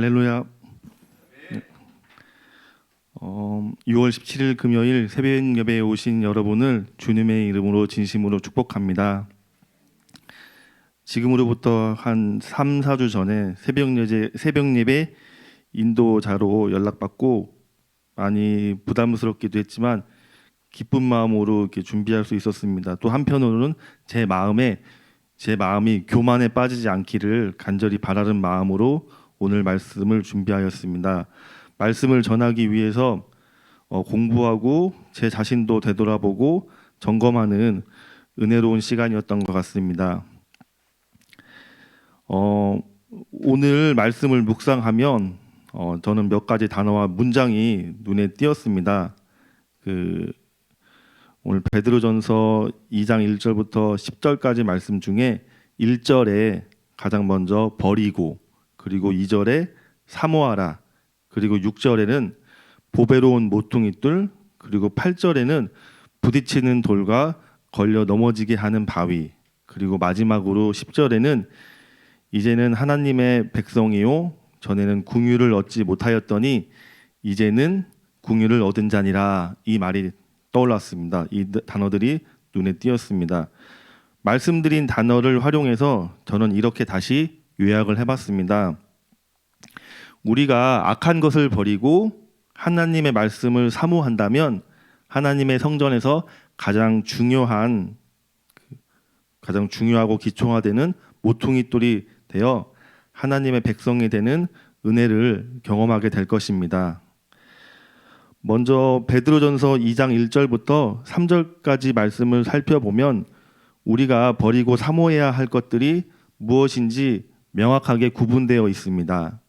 할렐루야. 네. 어, 6월 17일 금요일 새벽 예배에 오신 여러분을 주님의 이름으로 진심으로 축복합니다. 지금으로부터 한 3, 4주 전에 새벽 예배, 새벽 예배 인도자로 연락받고 많이 부담스럽기도 했지만 기쁜 마음으로 이렇게 준비할 수 있었습니다. 또 한편으로는 제 마음에 제 마음이 교만에 빠지지 않기를 간절히 바라는 마음으로 오늘 말씀을 준비하였습니다. 말씀을 전하기 위해서 어, 공부하고 제 자신도 되돌아보고 점검하는 은혜로운 시간이었던 것 같습니다. 어, 오늘 말씀을 묵상하면 어, 저는 몇 가지 단어와 문장이 눈에 띄었습니다. 그 오늘 베드로전서 2장 1절부터 10절까지 말씀 중에 1절에 가장 먼저 버리고 그리고 2절에 사모하라 그리고 6절에는 보배로운 모퉁이돌 그리고 8절에는 부딪히는 돌과 걸려 넘어지게 하는 바위 그리고 마지막으로 10절에는 이제는 하나님의 백성이요 전에는 궁유를 얻지 못하였더니 이제는 궁유를 얻은 자니라 이 말이 떠올랐습니다. 이 단어들이 눈에 띄었습니다. 말씀드린 단어를 활용해서 저는 이렇게 다시 요약을 해봤습니다. 우리가 악한 것을 버리고 하나님의 말씀을 사모한다면 하나님의 성전에서 가장 중요한 가장 중요하고 기초화되는 모퉁이 돌이 되어 하나님의 백성이 되는 은혜를 경험하게 될 것입니다. 먼저 베드로전서 2장 1절부터 3절까지 말씀을 살펴보면 우리가 버리고 사모해야 할 것들이 무엇인지 명확하게 구분되어 있습니다.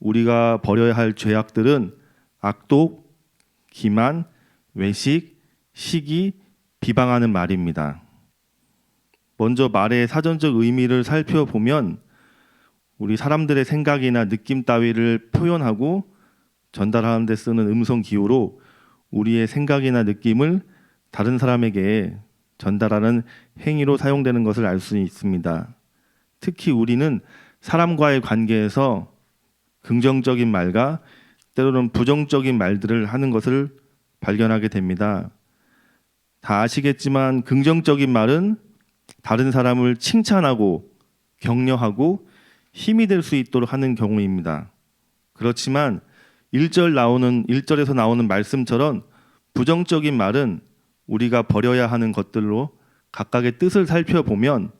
우리가 버려야 할 죄악들은 악독, 기만, 외식, 시기, 비방하는 말입니다. 먼저 말의 사전적 의미를 살펴보면 우리 사람들의 생각이나 느낌 따위를 표현하고 전달하는 데 쓰는 음성 기호로 우리의 생각이나 느낌을 다른 사람에게 전달하는 행위로 사용되는 것을 알 수 있습니다. 특히 우리는 사람과의 관계에서 긍정적인 말과 때로는 부정적인 말들을 하는 것을 발견하게 됩니다. 다 아시겠지만 긍정적인 말은 다른 사람을 칭찬하고 격려하고 힘이 될 수 있도록 하는 경우입니다. 그렇지만 1절 나오는 1절에서 나오는 말씀처럼 부정적인 말은 우리가 버려야 하는 것들로 각각의 뜻을 살펴보면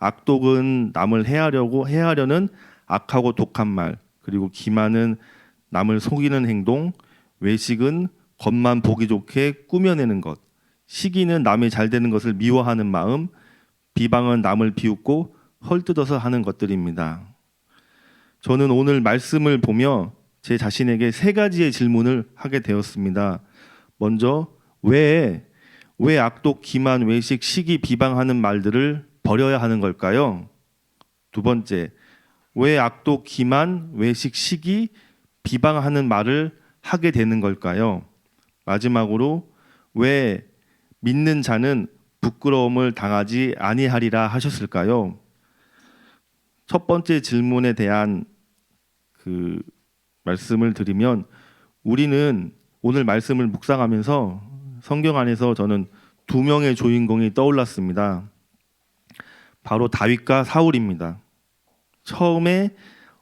악독은 남을 해하려고 해하려는 악하고 독한 말, 그리고 기만은 남을 속이는 행동, 외식은 겉만 보기 좋게 꾸며내는 것, 시기는 남이 잘 되는 것을 미워하는 마음, 비방은 남을 비웃고 헐뜯어서 하는 것들입니다. 저는 오늘 말씀을 보며 제 자신에게 세 가지의 질문을 하게 되었습니다. 먼저 왜, 왜 악독, 기만, 외식, 시기, 비방하는 말들을 버려야 하는 걸까요? 두 번째, 왜 악독, 기만, 외식, 시기, 비방하는 말을 하게 되는 걸까요? 마지막으로 왜 믿는 자는 부끄러움을 당하지 아니하리라 하셨을까요? 첫 번째 질문에 대한 그 말씀을 드리면 우리는 오늘 말씀을 묵상하면서 성경 안에서 저는 두 명의 주인공이 떠올랐습니다. 바로 다윗과 사울입니다. 처음에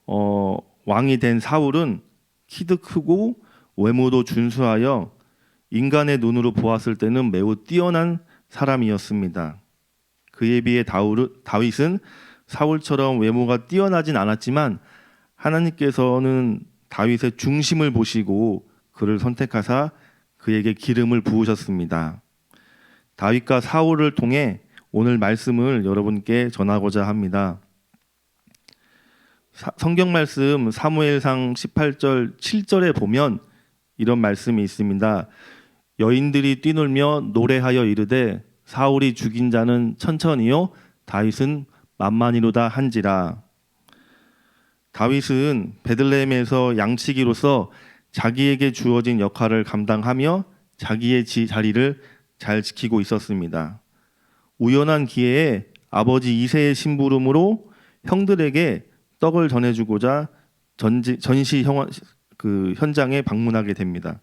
어, 왕이 된 사울은 키도 크고 외모도 준수하여 인간의 눈으로 보았을 때는 매우 뛰어난 사람이었습니다. 그에 비해 다윗은 사울처럼 외모가 뛰어나진 않았지만 하나님께서는 다윗의 중심을 보시고 그를 선택하사 그에게 기름을 부으셨습니다. 다윗과 사울을 통해 오늘 말씀을 여러분께 전하고자 합니다. 사, 성경 말씀 사무엘상 18절 7절에 보면 이런 말씀이 있습니다. 여인들이 뛰놀며 노래하여 이르되 사울이 죽인 자는 천천히요 다윗은 만만히로다 한지라 다윗은 베들레헴에서 양치기로서 자기에게 주어진 역할을 감당하며 자기의 자리를 잘 지키고 있었습니다. 우연한 기회에 아버지 이세의 심부름으로 형들에게 떡을 전해주고자 전지, 전시 형, 그 현장에 방문하게 됩니다.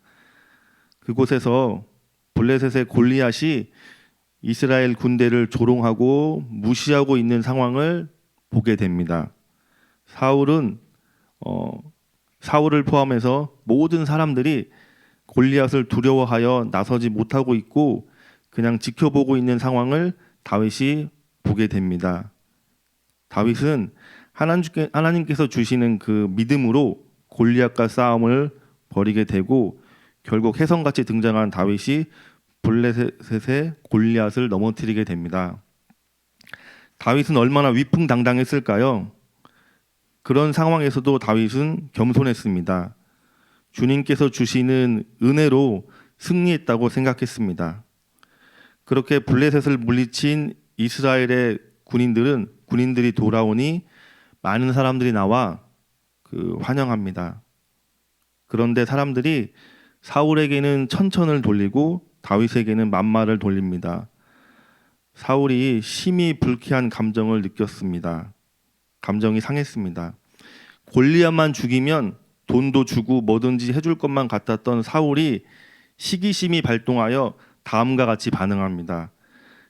그곳에서 블레셋의 골리앗이 이스라엘 군대를 조롱하고 무시하고 있는 상황을 보게 됩니다. 사울은 어, 사울을 포함해서 모든 사람들이 골리앗을 두려워하여 나서지 못하고 있고 그냥 지켜보고 있는 상황을 다윗이 보게 됩니다. 다윗은 하나님께, 하나님께서 주시는 그 믿음으로 골리앗과 싸움을 벌이게 되고 결국 혜성같이 등장한 다윗이 블레셋의 골리앗을 넘어뜨리게 됩니다. 다윗은 얼마나 위풍당당했을까요? 그런 상황에서도 다윗은 겸손했습니다. 주님께서 주시는 은혜로 승리했다고 생각했습니다. 그렇게 블레셋을 물리친 이스라엘의 군인들은 군인들이 돌아오니 많은 사람들이 나와 그 환영합니다. 그런데 사람들이 사울에게는 천천을 돌리고 다윗에게는 만마를 돌립니다. 사울이 심히 불쾌한 감정을 느꼈습니다. 감정이 상했습니다. 골리앗만 죽이면 돈도 주고 뭐든지 해줄 것만 같았던 사울이 시기심이 발동하여 다음과 같이 반응합니다.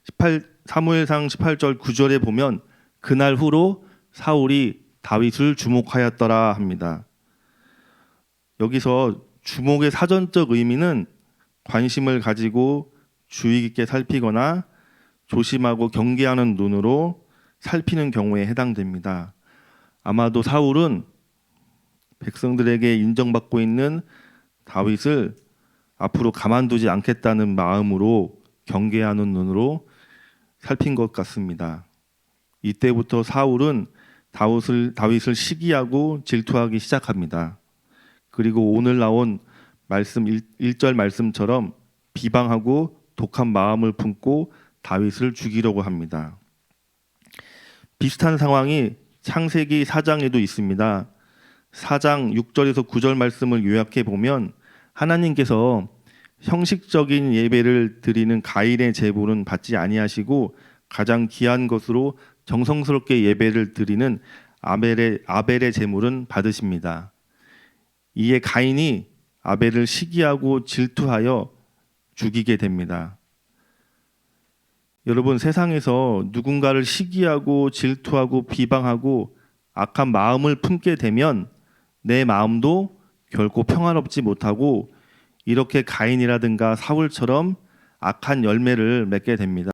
18 사무엘상 18절 9절에 보면 그날 후로 사울이 다윗을 주목하였더라 합니다. 여기서 주목의 사전적 의미는 관심을 가지고 주의 깊게 살피거나 조심하고 경계하는 눈으로 살피는 경우에 해당됩니다. 아마도 사울은 백성들에게 인정받고 있는 다윗을 앞으로 가만두지 않겠다는 마음으로 경계하는 눈으로 살핀 것 같습니다. 이때부터 사울은 다윗을, 다윗을 시기하고 질투하기 시작합니다. 그리고 오늘 나온 말씀 1 절 말씀처럼 비방하고 독한 마음을 품고 다윗을 죽이려고 합니다. 비슷한 상황이 창세기 4장에도 있습니다. 4장 6절에서 9절 말씀을 요약해 보면 하나님께서 형식적인 예배를 드리는 가인의 제물은 받지 아니하시고 가장 귀한 것으로 정성스럽게 예배를 드리는 아벨의 아벨의 제물은 받으십니다. 이에 가인이 아벨을 시기하고 질투하여 죽이게 됩니다. 여러분 세상에서 누군가를 시기하고 질투하고 비방하고 악한 마음을 품게 되면 내 마음도 결코 평안롭지 못하고 이렇게 가인이라든가 사울처럼 악한 열매를 맺게 됩니다.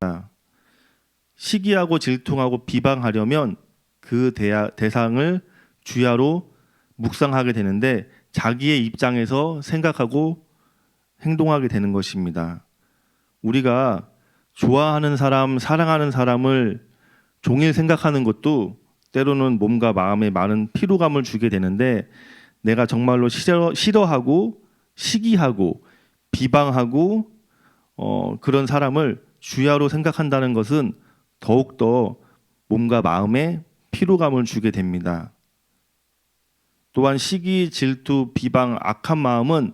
시기하고 질투하고 비방하려면 그 대하, 대상을 주야로 묵상하게 되는데 자기의 입장에서 생각하고 행동하게 되는 것입니다. 우리가 좋아하는 사람, 사랑하는 사람을 종일 생각하는 것도 때로는 몸과 마음에 많은 피로감을 주게 되는데 내가 정말로 싫어, 싫어하고 시기하고 비방하고 어, 그런 사람을 주야로 생각한다는 것은 더욱더 몸과 마음에 피로감을 주게 됩니다. 또한 시기, 질투, 비방, 악한 마음은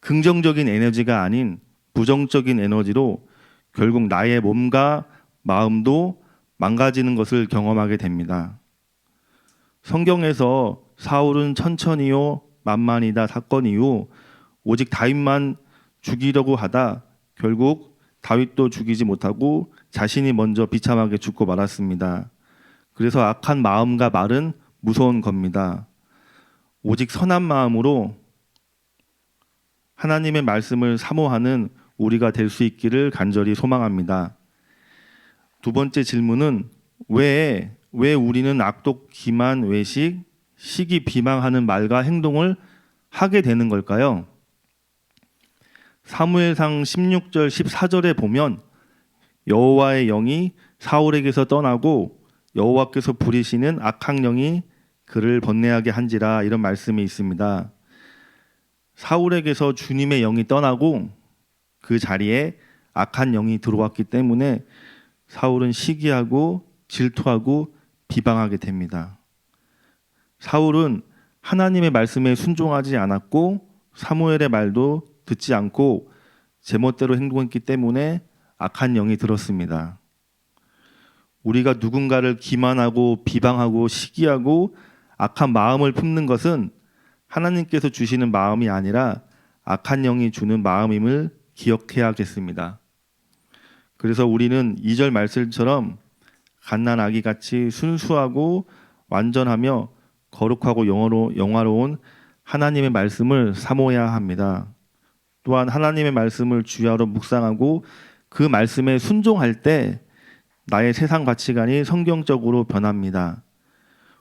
긍정적인 에너지가 아닌 부정적인 에너지로 결국 나의 몸과 마음도 망가지는 것을 경험하게 됩니다. 성경에서 사울은 천천히요 만만이다 사건이요 오직 다윗만 죽이려고 하다 결국 다윗도 죽이지 못하고 자신이 먼저 비참하게 죽고 말았습니다. 그래서 악한 마음과 말은 무서운 겁니다. 오직 선한 마음으로 하나님의 말씀을 사모하는 우리가 될 수 있기를 간절히 소망합니다. 두 번째 질문은 왜, 왜 우리는 악독, 기만, 외식, 시기, 비망하는 말과 행동을 하게 되는 걸까요? 사무엘상 16절 14절에 보면 여호와의 영이 사울에게서 떠나고 여호와께서 부리시는 악한 영이 그를 번뇌하게 한지라 이런 말씀이 있습니다. 사울에게서 주님의 영이 떠나고 그 자리에 악한 영이 들어왔기 때문에 사울은 시기하고 질투하고 비방하게 됩니다. 사울은 하나님의 말씀에 순종하지 않았고 사무엘의 말도 듣지 않고 제멋대로 행동했기 때문에 악한 영이 들었습니다. 우리가 누군가를 기만하고 비방하고 시기하고 악한 마음을 품는 것은 하나님께서 주시는 마음이 아니라 악한 영이 주는 마음임을 기억해야겠습니다. 그래서 우리는 2절 말씀처럼 갓난 아기 같이 순수하고 완전하며 거룩하고 영어로 영화로운 하나님의 말씀을 사모해야 합니다. 또한 하나님의 말씀을 주야로 묵상하고 그 말씀에 순종할 때 나의 세상 가치관이 성경적으로 변합니다.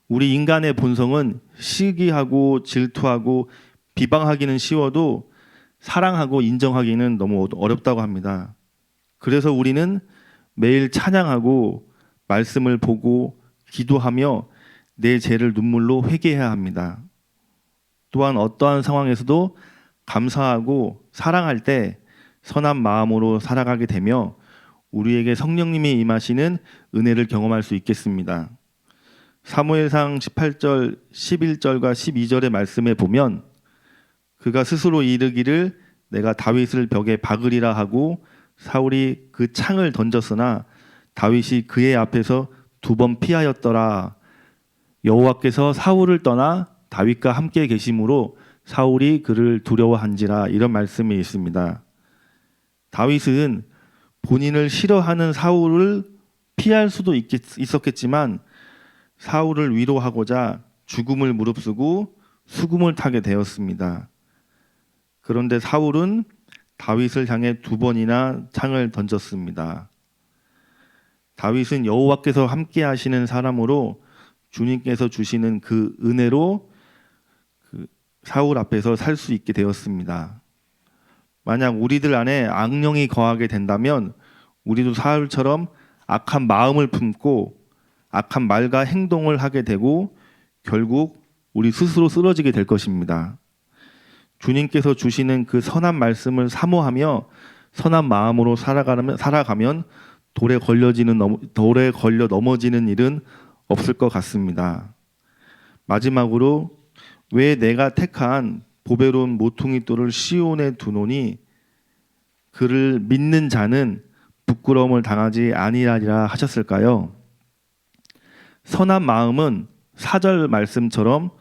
우리 인간의 본성은 시기하고 질투하고 비방하기는 쉬워도 사랑하고 인정하기는 너무 어렵다고 합니다. 그래서 우리는 매일 찬양하고 말씀을 보고 기도하며 내 죄를 눈물로 회개해야 합니다. 또한 어떠한 상황에서도 감사하고 사랑할 때 선한 마음으로 살아가게 되며 우리에게 성령님이 임하시는 은혜를 경험할 수 있겠습니다. 사무엘상 18절, 11절과 12절의 말씀에 보면 그가 스스로 이르기를 내가 다윗을 벽에 박으리라 하고 사울이 그 창을 던졌으나 다윗이 그의 앞에서 두 번 피하였더라. 여호와께서 사울을 떠나 다윗과 함께 계심으로 사울이 그를 두려워한지라 이런 말씀이 있습니다. 다윗은 본인을 싫어하는 사울을 피할 수도 있겠, 있었겠지만 사울을 위로하고자 죽음을 무릅쓰고 수금을 타게 되었습니다. 그런데 사울은 다윗을 향해 두 번이나 창을 던졌습니다. 다윗은 여호와께서 함께 하시는 사람으로 주님께서 주시는 그 은혜로 그 사울 앞에서 살 수 있게 되었습니다. 만약 우리들 안에 악령이 거하게 된다면 우리도 사울처럼 악한 마음을 품고 악한 말과 행동을 하게 되고 결국 우리 스스로 쓰러지게 될 것입니다. 주님께서 주시는 그 선한 말씀을 사모하며 선한 마음으로 살아가면 살아가면 돌에 걸려지는 넘- 돌에 걸려 넘어지는 일은 없을 것 같습니다. 마지막으로 왜 내가 택한 보배로운 모퉁이 돌을 시온에 두노니 그를 믿는 자는 부끄러움을 당하지 아니하리라 하셨을까요? 선한 마음은 사절 말씀처럼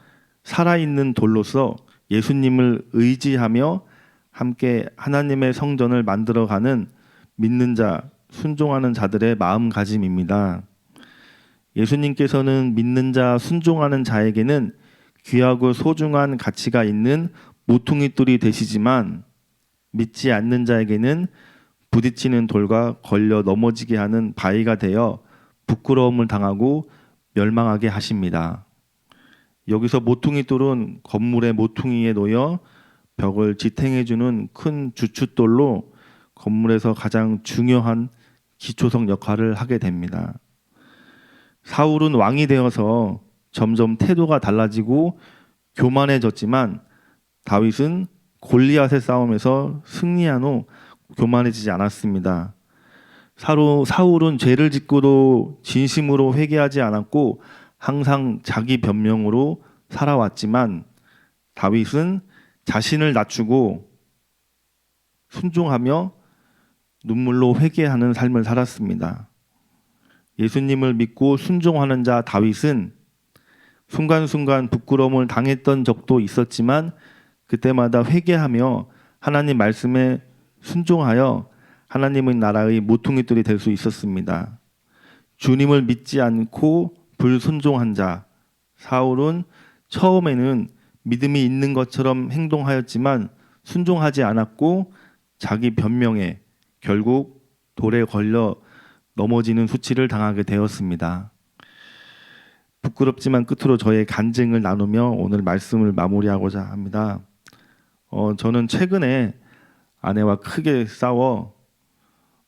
살아있는 돌로서 예수님을 의지하며 함께 하나님의 성전을 만들어가는 믿는 자, 순종하는 자들의 마음가짐입니다. 예수님께서는 믿는 자, 순종하는 자에게는 귀하고 소중한 가치가 있는 모퉁이 돌이 되시지만 믿지 않는 자에게는 부딪히는 돌과 걸려 넘어지게 하는 바위가 되어 부끄러움을 당하고 멸망하게 하십니다. 여기서 모퉁이 돌은 건물의 모퉁이에 놓여 벽을 지탱해주는 큰 주춧돌로 건물에서 가장 중요한 기초성 역할을 하게 됩니다. 사울은 왕이 되어서 점점 태도가 달라지고 교만해졌지만 다윗은 골리앗의 싸움에서 승리한 후 교만해지지 않았습니다. 사로, 사울은 죄를 짓고도 진심으로 회개하지 않았고 항상 자기 변명으로 살아왔지만 다윗은 자신을 낮추고 순종하며 눈물로 회개하는 삶을 살았습니다. 예수님을 믿고 순종하는 자 다윗은 순간순간 부끄러움을 당했던 적도 있었지만 그때마다 회개하며 하나님 말씀에 순종하여 하나님의 나라의 모퉁이돌이 될 수 있었습니다. 주님을 믿지 않고 불순종한 자 사울은 처음에는 믿음이 있는 것처럼 행동하였지만 순종하지 않았고 자기 변명에 결국 돌에 걸려 넘어지는 수치를 당하게 되었습니다. 부끄럽지만 끝으로 저의 간증을 나누며 오늘 말씀을 마무리하고자 합니다. 어, 저는 최근에 아내와 크게 싸워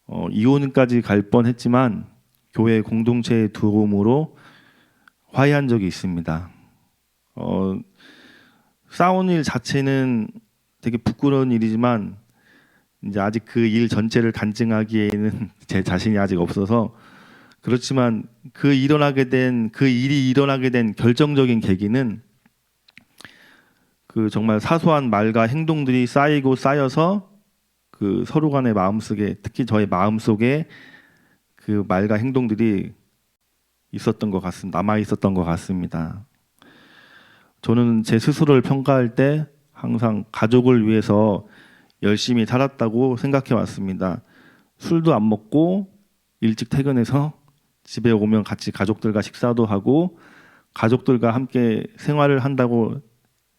어, 이혼까지 갈 뻔했지만 교회 공동체의 도움으로 화해한 적이 있습니다. 어, 싸운 일 자체는 되게 부끄러운 일이지만 이제 아직 그 일 전체를 간증하기에는 제 자신이 아직 없어서 그렇지만 그 일어나게 된 그 일이 일어나게 된 결정적인 계기는 그 정말 사소한 말과 행동들이 쌓이고 쌓여서 그 서로 간의 마음속에 특히 저의 마음속에 그 말과 행동들이 있었던 것 같습니다. 남아 있었던 것 같습니다. 저는 제 스스로를 평가할 때 항상 가족을 위해서 열심히 살았다고 생각해 왔습니다. 술도 안 먹고 일찍 퇴근해서 집에 오면 같이 가족들과 식사도 하고 가족들과 함께 생활을 한다고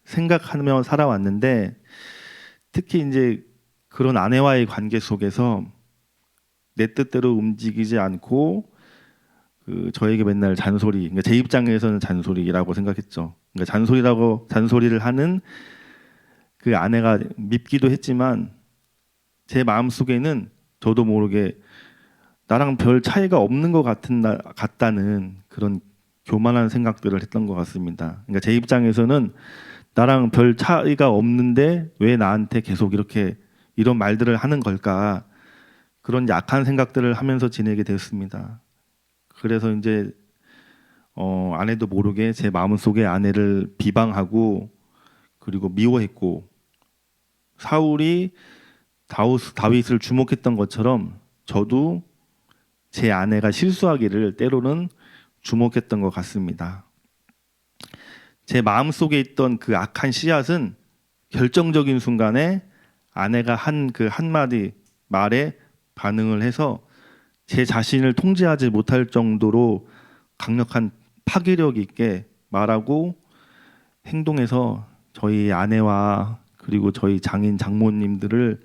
생각하며 살아왔는데 특히 이제 그런 아내와의 관계 속에서 내 뜻대로 움직이지 않고 그 저에게 맨날 잔소리, 그러니까 제 입장에서는 잔소리라고 생각했죠. 그러니까 잔소리라고 잔소리를 하는 그 아내가 밉기도 했지만 제 마음 속에는 저도 모르게 나랑 별 차이가 없는 것 같은 나, 같다는 그런 교만한 생각들을 했던 것 같습니다. 그러니까 제 입장에서는 나랑 별 차이가 없는데 왜 나한테 계속 이렇게 이런 말들을 하는 걸까 그런 약한 생각들을 하면서 지내게 되었습니다. 그래서 이제 어, 아내도 모르게 제 마음 속에 아내를 비방하고 그리고 미워했고 사울이 다우스, 다윗을 주목했던 것처럼 저도 제 아내가 실수하기를 때로는 주목했던 것 같습니다. 제 마음 속에 있던 그 악한 씨앗은 결정적인 순간에 아내가 한 그 한마디 말에 반응을 해서 제 자신을 통제하지 못할 정도로 강력한 파괴력 있게 말하고 행동해서 저희 아내와 그리고 저희 장인 장모님들을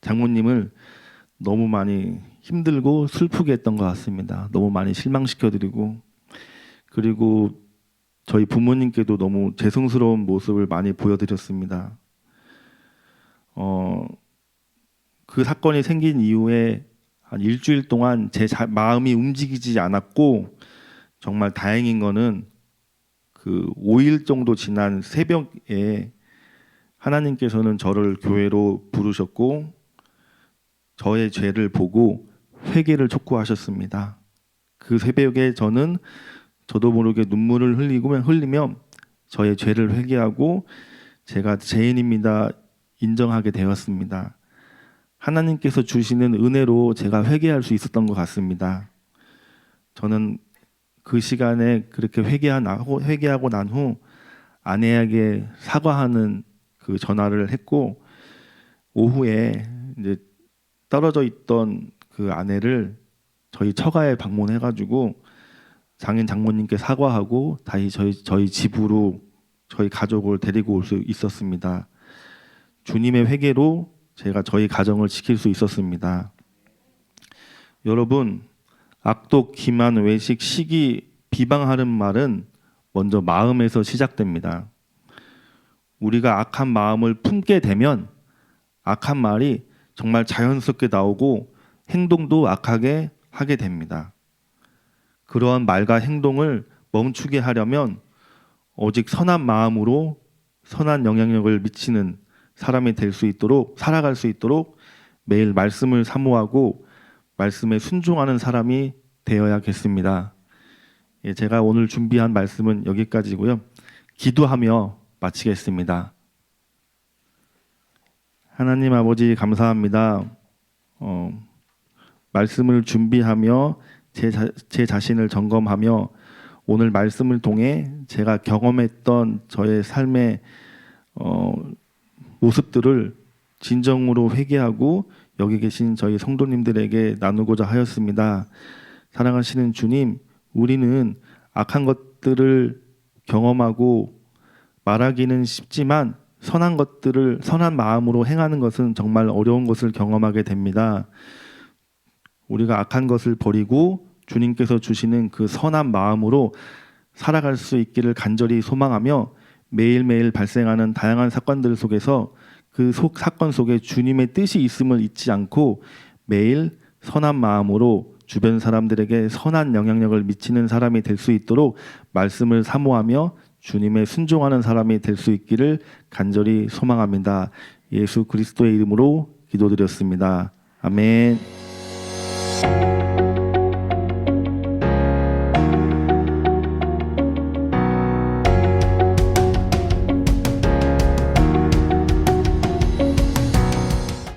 장모님을 너무 많이 힘들고 슬프게 했던 것 같습니다. 너무 많이 실망시켜드리고 그리고 저희 부모님께도 너무 죄송스러운 모습을 많이 보여드렸습니다. 어, 그 사건이 생긴 이후에 한 일주일 동안 제 자- 마음이 움직이지 않았고 정말 다행인 거는 그 5일 정도 지난 새벽에 하나님께서는 저를 교회로 부르셨고 저의 죄를 보고 회개를 촉구하셨습니다. 그 새벽에 저는 저도 모르게 눈물을 흘리고 흘리며 저의 죄를 회개하고 제가 죄인입니다 인정하게 되었습니다. 하나님께서 주시는 은혜로 제가 회개할 수 있었던 것 같습니다. 저는 그 시간에 그렇게 회개하고 회개하고 난 후 아내에게 사과하는 그 전화를 했고 오후에 이제 떨어져 있던 그 아내를 저희 처가에 방문해 가지고 장인 장모님께 사과하고 다시 저희 저희 집으로 저희 가족을 데리고 올 수 있었습니다. 주님의 회개로 제가 저희 가정을 지킬 수 있었습니다. 여러분, 악독, 기만, 외식, 시기, 비방하는 말은 먼저 마음에서 시작됩니다. 우리가 악한 마음을 품게 되면 악한 말이 정말 자연스럽게 나오고 행동도 악하게 하게 됩니다. 그러한 말과 행동을 멈추게 하려면 오직 선한 마음으로 선한 영향력을 미치는 사람이 될 수 있도록 살아갈 수 있도록 매일 말씀을 사모하고 말씀에 순종하는 사람이 되어야겠습니다. 예, 제가 오늘 준비한 말씀은 여기까지고요. 기도하며 마치겠습니다. 하나님 아버지 감사합니다. 어, 말씀을 준비하며 제, 자, 제 자신을 점검하며 오늘 말씀을 통해 제가 경험했던 저의 삶의 어, 모습들을 진정으로 회개하고 여기 계신 저희 성도님들에게 나누고자 하였습니다. 사랑하시는 주님, 우리는 악한 것들을 경험하고 말하기는 쉽지만 선한 것들을 선한 마음으로 행하는 것은 정말 어려운 것을 경험하게 됩니다. 우리가 악한 것을 버리고 주님께서 주시는 그 선한 마음으로 살아갈 수 있기를 간절히 소망하며 매일매일 발생하는 다양한 사건들 속에서 그 속 사건 속에 주님의 뜻이 있음을 잊지 않고 매일 선한 마음으로 주변 사람들에게 선한 영향력을 미치는 사람이 될 수 있도록 말씀을 사모하며 주님의 순종하는 사람이 될 수 있기를 간절히 소망합니다. 예수 그리스도의 이름으로 기도드렸습니다. 아멘.